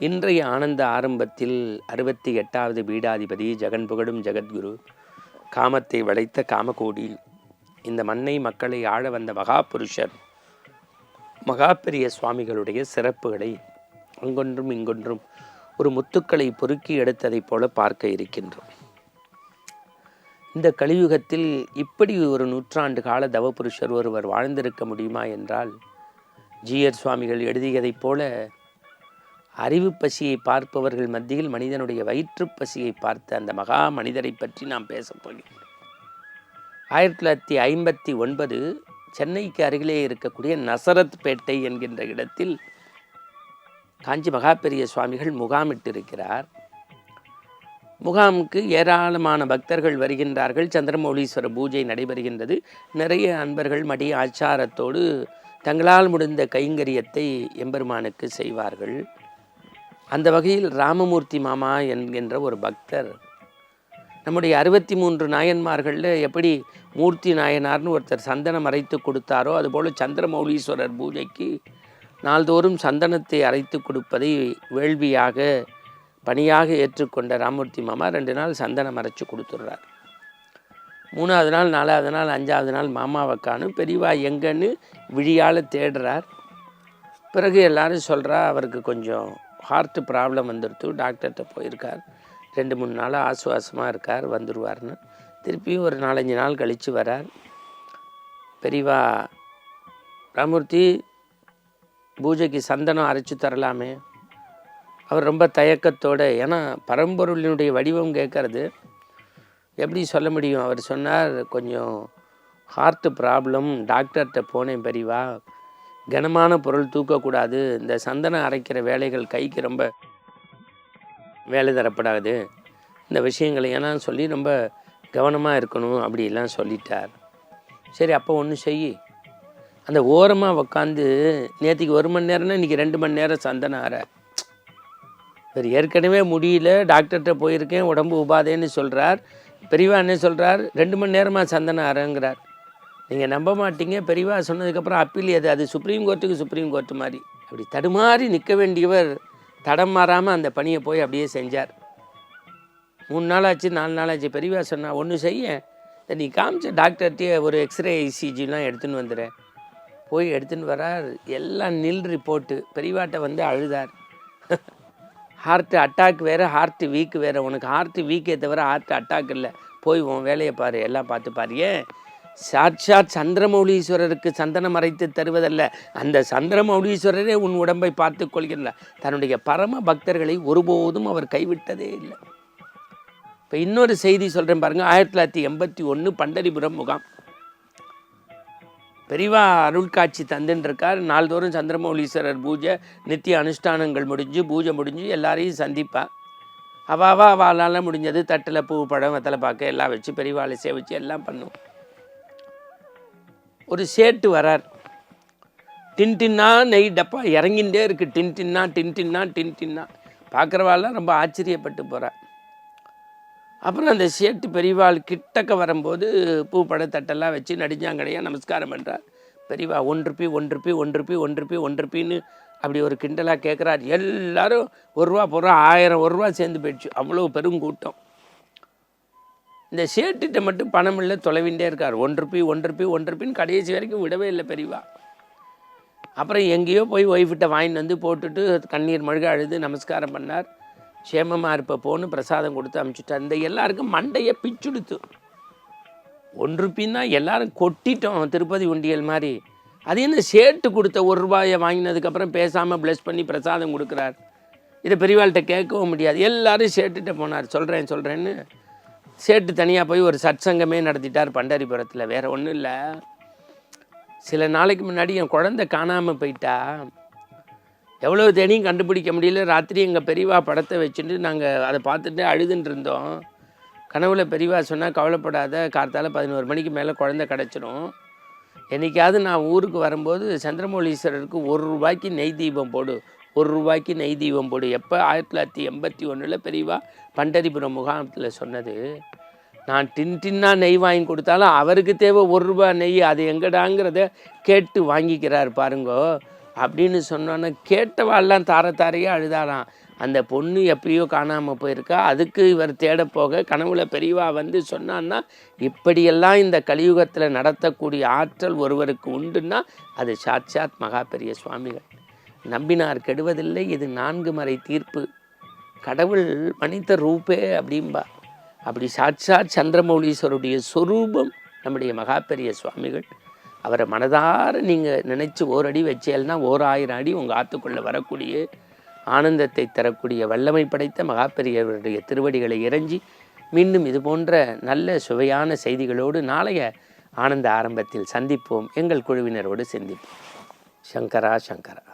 இன்றைய ஆனந்த ஆரம்பத்தில் அறுபத்தி எட்டாவது பீடாதிபதி ஜெகன் புகழும் ஜெகத்குரு காமத்தை வளைத்த காமகோடி இந்த மண்ணை மக்களை ஆள வந்த மகாபுருஷர் மகாபெரிய சுவாமிகளுடைய சிறப்புகளை அங்கொன்றும் இங்கொன்றும் ஒரு முத்துக்களை பொறுக்கி எடுத்ததைப் போல பார்க்க இருக்கின்றோம். இந்த கலியுகத்தில் இப்படி ஒரு நூற்றாண்டு கால தவபுருஷர் ஒருவர் வாழ்ந்திருக்க முடியுமா என்றால் ஜீயர் சுவாமிகள் எழுதியதைப் போல அறிவு பசியை பார்ப்பவர்கள் மத்தியில் மனிதனுடைய வயிற்றுப் பசியை பார்த்த அந்த மகா மனிதரை பற்றி நாம் பேசப் போகிறோம். ஆயிரத்தி தொள்ளாயிரத்தி ஐம்பத்தி ஒன்பது சென்னைக்கு அருகிலே இருக்கக்கூடிய நசரத் பேட்டை என்கின்ற இடத்தில் காஞ்சி மகாபெரிய சுவாமிகள் முகாமிட்டிருக்கிறார். முகாமுக்கு ஏராளமான பக்தர்கள் வருகின்றார்கள். சந்திரமௌலீஸ்வர பூஜை நடைபெறுகின்றது. நிறைய அன்பர்கள் மடி ஆச்சாரத்தோடு தங்களால் முடிந்த கைங்கரியத்தை எம்பெருமானுக்கு செய்வார்கள். அந்த வகையில் ராமமூர்த்தி மாமா என்கின்ற ஒரு பக்தர் நம்முடைய அறுபத்தி மூன்று நாயன்மார்களில் எப்படி மூர்த்தி நாயனார்னு ஒருத்தர் சந்தனம் அரைத்து கொடுத்தாரோ அதுபோல் சந்திரமௌலீஸ்வரர் பூஜைக்கு நாள்தோறும் சந்தனத்தை அரைத்து கொடுப்பதை வேள்வியாக பணியாக ஏற்றுக்கொண்ட ராமூர்த்தி மாமா ரெண்டு நாள் சந்தனம் அரைச்சி கொடுத்துட்றார். மூணாவது நாள் நாலாவது நாள் அஞ்சாவது நாள் மாமாவை காணும் பெரியவா எங்கன்னு விழியால் தேடுறார். பிறகு எல்லாரும் சொல்கிறா அவருக்கு கொஞ்சம் ஹார்ட்டு ப்ராப்ளம் வந்துடுத்து டாக்டர்கிட்ட போயிருக்கார். ரெண்டு மூணு நாளாக ஆசுவாசமாக இருக்கார் வந்துடுவார்னு திருப்பியும் ஒரு நாலஞ்சு நாள் கழித்து வரார். பெரியவா ராமூர்த்தி பூஜைக்கு சந்தனம் அரைச்சி தரலாமே. அவர் ரொம்ப தயக்கத்தோடு ஏன்னா பரம்பொருளினுடைய வடிவம் கேட்கறது. எப்படி சொல்ல முடியும்? அவர் சொன்னார் கொஞ்சம் ஹார்ட்டு ப்ராப்ளம் டாக்டர்கிட்ட போனேன் பெரியவா. கனமான பொருள் தூக்கக்கூடாது. இந்த சந்தனம் அரைக்கிற வேலைகள் கைக்கு ரொம்ப வேலை தரப்படாது. இந்த விஷயங்களை ஏன்னா சொல்லி ரொம்ப கவனமாக இருக்கணும் அப்படிலாம் சொல்லிட்டார். சரி அப்போ ஒன்று செய் அந்த ஓரமாக உக்காந்து நேற்றுக்கு ஒரு மணி நேரம்னா இன்றைக்கி ரெண்டு மணி நேரம் சந்தனம் அரை. இவர் ஏற்கனவே முடியல டாக்டர்கிட்ட போயிருக்கேன் உடம்பு உபாதைன்னு சொல்கிறார் பெரியவா என்ன சொல்கிறார் ரெண்டு மணி நேரமாக சந்தனம் அறங்கிறார் நீங்கள் நம்ப மாட்டீங்க. பெரியவா சொன்னதுக்கப்புறம் அப்பீல் அது அது சுப்ரீம் கோர்ட்டுக்கு சுப்ரீம் கோர்ட்டு மாதிரி. அப்படி தடுமாறி நிற்க வேண்டியவர் தடம் மாறாமல் அந்த பணியை போய் அப்படியே செஞ்சார். மூணு நாள் ஆச்சு நாலு நாள் ஆச்சு. பெரியவா சொன்னா ஒன்று செய்ய. நீ காமிச்ச டாக்டர்கிட்டயே ஒரு எக்ஸ்ரே ஐசிஜிலாம் எடுத்துன்னு வந்துடுறேன் போய் எடுத்துன்னு வரார். எல்லாம் நில் ரிப்போர்ட்டு பெரியவாட்ட வந்து அழுதார். ஹார்ட்டு அட்டாக் வேறு ஹார்ட்டு வீக் வேறு. உனக்கு ஹார்ட் வீக்கே தவிர ஹார்ட் அட்டாக் இல்லை. போய் உன் வேலையை பாரு. எல்லாம் பார்த்து பாரு. ஏன்? சாட்சாத் சந்திரமௌலீஸ்வரருக்கு சந்தனம் அரைத்து தருவதல்ல. அந்த சந்திரமௌலீஸ்வரரே உன் உடம்பை பார்த்து கொள்கின்றார். தன்னுடைய பரம பக்தர்களை ஒருபோதும் அவர் கைவிட்டதே இல்லை. இப்போ இன்னொரு செய்தி சொல்கிறேன் பாருங்கள் ஆயிரத்தி தொள்ளாயிரத்தி எண்பத்தி ஒன்று பண்டரிபுரம் முகாம். பெரிவா அருள்காட்சி தந்துன்றிருக்கார். நாள்தோறும் சந்திரமௌலீஸ்வரர் பூஜை நித்திய அனுஷ்டானங்கள் முடிஞ்சு பூஜை முடிஞ்சு எல்லாரையும் சந்திப்பாள் அவாவா அவாலால் முடிஞ்சது தட்டில் பூ பழம் வெத்தலை பார்க்க எல்லாம் வச்சு பெரியவாளை சேவிச்சு எல்லாம் பண்ணுவோம். ஒரு சேட்டு வரார். டின் டின்னா நெய் டப்பா இறங்கிட்டே இருக்குது டின் டின்னா டின் டின்னா டின் டின்னா பார்க்குறவாள்லாம் ரொம்ப ஆச்சரியப்பட்டு போகிறார் அப்புறம் அந்த சேட்டு பெரியவாள் கிட்டக்க வரும்போது பூ பழத்தட்டெல்லாம் வச்சு நடிஞ்சாங்கடையாக நமஸ்காரம் பண்ணுறார் பெரியவா ஒன்று பி ஒன்று பி ஒன்று பி ஒன்று பி ஒன்று பின்னு அப்படி ஒரு கிண்டலாக கேட்குறார் எல்லாரும் ஒரு ரூபா பொருள் ஆயிரம் ஒரு ரூபா சேர்ந்து போயிடுச்சு. அவ்வளோ பெருங்கூட்டம் இந்த சேட்டுகிட்ட மட்டும் பணம் இல்லை தொலைவின்றே இருக்கார். ஒன்று பி ஒன்று பி ஒன்று பின்னு கடைசி வரைக்கும் விடவே இல்லை பெரியவா. அப்புறம் எங்கேயோ போய் ஒய்ஃபிட்ட வாங்கிட்டு வந்து போட்டுட்டு கண்ணீர் மழுக அழுது நமஸ்காரம் பண்ணார். சேமமாக இருப்ப போன்னு பிரசாதம் கொடுத்து அமுச்சுட்டார். இந்த எல்லாருக்கும் மண்டையை பிச்சுடுத்து. ஒன்று பின்னா எல்லாரும் கொட்டிட்டோம் திருப்பதி உண்டியல் மாதிரி. அது என்ன சேட்டு கொடுத்த ஒரு ரூபாயை வாங்கினதுக்கப்புறம் பேசாமல் ப்ளஸ் பண்ணி பிரசாதம் கொடுக்குறார். இதை பெரியவாள்கிட்ட கேட்கவும் முடியாது. எல்லாரும் சேட்டுகிட்ட போனார். சொல்கிறேன் சொல்கிறேன்னு சேட்டு தனியாக போய் ஒரு சற்சங்கமே நடத்திட்டார் பண்டாரிபுரத்தில். வேறு ஒன்றும் இல்லை. சில நாளைக்கு முன்னாடி என் குழந்தை காணாமல் போயிட்டா. எவ்வளோ தேனியும் கண்டுபிடிக்க முடியல. ராத்திரி எங்கள் பெரியவா படத்தை வச்சுட்டு நாங்கள் அதை பார்த்துட்டு அழுதுன்னு இருந்தோம். கனவுல பெரியவா சொன்னால் கவலைப்படாத கார்த்தால பதினோரு மணிக்கு மேலே குழந்தை கிடச்சிரும். என்றைக்காவது நான் ஊருக்கு வரும்போது சந்திரமௌலீஸ்வரருக்கு ஒரு ரூபாய்க்கு நெய் தீபம் போடு. ஒரு ரூபாய்க்கு நெய் தீபம் போடு. எப்போ? ஆயிரத்தி தொள்ளாயிரத்தி எண்பத்தி ஒன்றில் பெரியவா பண்டரிபுரம் முகாமத்தில் சொன்னது நான் டின் டின்னா நெய் வாங்கி கொடுத்தாலும் அவருக்கு தேவை ஒரு ரூபாய் நெய் அது எங்கடாங்கிறத கேட்டு வாங்கிக்கிறார் பாருங்கோ அப்படின்னு சொன்னோன்னே கேட்டவாள்லாம் தார தாரையாக அழுதாராம் அந்த பொண்ணு எப்பயோ காணாமல் போயிருக்கா. அதுக்கு இவர் தேட போக கனவுல பெரியவா வந்து சொன்னான்னா இப்படியெல்லாம் இந்த கலியுகத்தில் நடத்தக்கூடிய ஆற்றல் ஒருவருக்கு உண்டுன்னா அது சாட்சாத் மகா பெரிய சுவாமிகள். நம்பினார் கெடுவதில்லை. இது நான்கு மறை தீர்ப்பு. கடவுள் மனித ரூபே அப்படிம்பா. அப்படி சாட்சாத் சந்திரமௌலீஸ்வருடைய சொரூபம் நம்முடைய மகா பெரிய சுவாமிகள். அவரை மனதார நீங்கள் நினச்சி ஓரடி வச்சேல்னா ஓர் ஆயிரம் அடி உங்கள் ஆற்றுக்குள்ளே வரக்கூடிய ஆனந்தத்தை தரக்கூடிய வல்லமை படைத்த மகாபெரியவருடைய திருவடிகளை இறைஞ்சி மீண்டும் இது போன்ற நல்ல சுவையான செய்திகளோடு நாளைய ஆனந்த ஆரம்பத்தில் சந்திப்போம். எங்கள் குழுவினரோடு சந்திப்போம். சங்கரா சங்கரா.